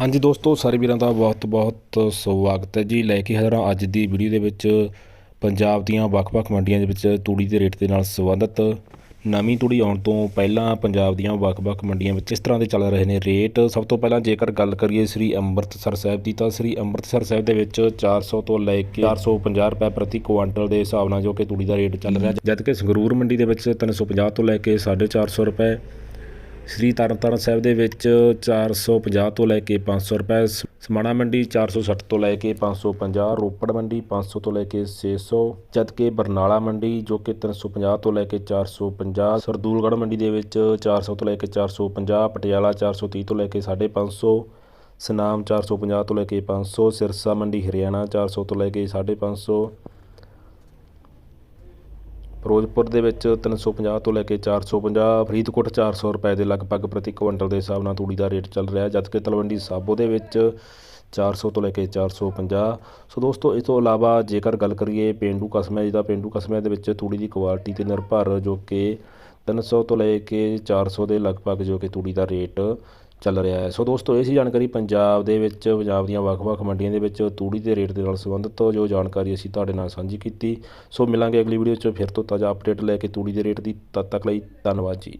ਹਾਂਜੀ ਦੋਸਤੋ, ਸਾਰੇ ਵੀਰਾਂ ਦਾ ਬਹੁਤ ਬਹੁਤ ਸਵਾਗਤ ਹੈ ਜੀ। ਲੈ ਕੇ ਹਾਜ਼ਰ ਅੱਜ ਦੀ ਵੀਡੀਓ ਦੇ ਵਿੱਚ। ਪੰਜਾਬ ਦੀਆਂ ਵੱਖ-ਵੱਖ ਮੰਡੀਆਂ ਦੇ ਵਿੱਚ ਤੂੜੀ ਦੇ ਰੇਟ ਦੇ ਨਾਲ ਸੰਬੰਧਿਤ ਨਵੀਂ ਤੂੜੀ ਆਉਣ ਤੋਂ ਪਹਿਲਾਂ ਪੰਜਾਬ ਦੀਆਂ ਵੱਖ-ਵੱਖ ਮੰਡੀਆਂ ਵਿੱਚ ਇਸ ਤਰ੍ਹਾਂ ਦੇ ਚੱਲ ਰਹੇ ਨੇ ਰੇਟ। ਸਭ ਤੋਂ ਪਹਿਲਾਂ ਜੇਕਰ ਗੱਲ ਕਰੀਏ ਸ੍ਰੀ ਅੰਮ੍ਰਿਤਸਰ ਸਾਹਿਬ ਦੀ, ਤਾਂ ਸ੍ਰੀ ਅੰਮ੍ਰਿਤਸਰ ਸਾਹਿਬ ਦੇ ਵਿੱਚ 400 ਤੋਂ ਲੈ ਕੇ 450 ਰੁਪਏ ਪ੍ਰਤੀ ਕੁਆਂਟਲ ਦੇ ਹਿਸਾਬ ਨਾਲ ਜੋ ਕਿ ਤੂੜੀ ਦਾ ਰੇਟ ਚੱਲ ਰਿਹਾ। ਜਦਕਿ ਸੰਗਰੂਰ ਮੰਡੀ ਦੇ ਵਿੱਚ 350 ਤੋਂ ਲੈ ਕੇ 450 ਰੁਪਏ ਸ੍ਰੀ ਤਰਨਤਾਰਨ ਸਾਹਿਬ ਦੇ ਵਿੱਚ 450 ਤੋਂ ਲੈ ਕੇ 500 ਰੁਪਏ, ਸ- ਸਮਾਣਾ ਮੰਡੀ 460 ਤੋਂ ਲੈ ਕੇ 550 ਰੋਪੜ ਮੰਡੀ 500 ਤੋਂ ਲੈ ਕੇ 600 ਜਦਕਿ ਬਰਨਾਲਾ ਮੰਡੀ ਜੋ ਕਿ 350 ਤੋਂ ਲੈ ਕੇ 450 ਸਰਦੂਲਗੜ੍ਹ ਮੰਡੀ ਦੇ ਵਿੱਚ 400 ਤੋਂ ਲੈ ਕੇ 450 ਪਟਿਆਲਾ 430 ਤੋਂ ਲੈ ਕੇ 550 ਸਨਾਮ 450 ਤੋਂ ਲੈ ਕੇ 500 ਸਿਰਸਾ ਮੰਡੀ ਹਰਿਆਣਾ 400 ਤੋਂ ਲੈ ਕੇ 550 ਫਿਰੋਜ਼ਪੁਰ ਦੇ ਵਿੱਚ 350 ਤੋਂ ਲੈ ਕੇ 450 ਫਰੀਦਕੋਟ 400 ਰੁਪਏ ਦੇ ਲਗਭਗ ਪ੍ਰਤੀ ਕੁਇੰਟਲ ਦੇ ਹਿਸਾਬ ਨਾਲ ਤੂੜੀ ਦਾ ਰੇਟ ਚੱਲ ਰਿਹਾ ਜਦਕਿ ਤਲਵੰਡੀ ਸਾਬੋ ਦੇ ਵਿੱਚ 400 ਤੋਂ ਲੈ ਕੇ 450 ਸੋ ਦੋਸਤੋ, ਇਸ ਤੋਂ ਇਲਾਵਾ ਜੇਕਰ ਗੱਲ ਕਰੀਏ ਪੇਂਡੂ ਕਸਮਿਆਂ ਦੀ ਤਾਂ ਪੇਂਡੂ ਕਸਮਿਆਂ ਦੇ ਵਿੱਚ ਤੂੜੀ ਦੀ ਕੁਆਲਿਟੀ ਤੇ ਨਿਰਭਰ ਜੋ ਕਿ 300 ਤੋਂ ਲੈ ਕੇ 400 ਦੇ ਲਗਭਗ ਜੋ ਕਿ ਤੂੜੀ ਦਾ ਰੇਟ ਚੱਲ ਰਿਹਾ ਹੈ। ਸੋ ਦੋਸਤੋ, ਇਹ ਸੀ ਜਾਣਕਾਰੀ ਪੰਜਾਬ ਦੇ ਵਿੱਚ, ਪੰਜਾਬ ਦੀਆਂ ਵੱਖ-ਵੱਖ ਮੰਡੀਆਂ ਦੇ ਵਿੱਚ ਤੂੜੀ ਦੇ ਰੇਟ ਦੇ ਨਾਲ ਸੰਬੰਧਿਤ, ਜੋ ਜਾਣਕਾਰੀ ਅਸੀਂ ਤੁਹਾਡੇ ਨਾਲ ਸਾਂਝੀ ਕੀਤੀ। ਸੋ ਮਿਲਾਂਗੇ ਅਗਲੀ ਵੀਡੀਓ 'ਚ, ਫਿਰ ਤੋਂ ਤਾਜ਼ਾ ਅਪਡੇਟ ਲੈ ਕੇ ਤੂੜੀ ਦੇ ਰੇਟ ਦੀ ਤਦ ਤੱਕ ਲਈ ਧੰਨਵਾਦ ਜੀ।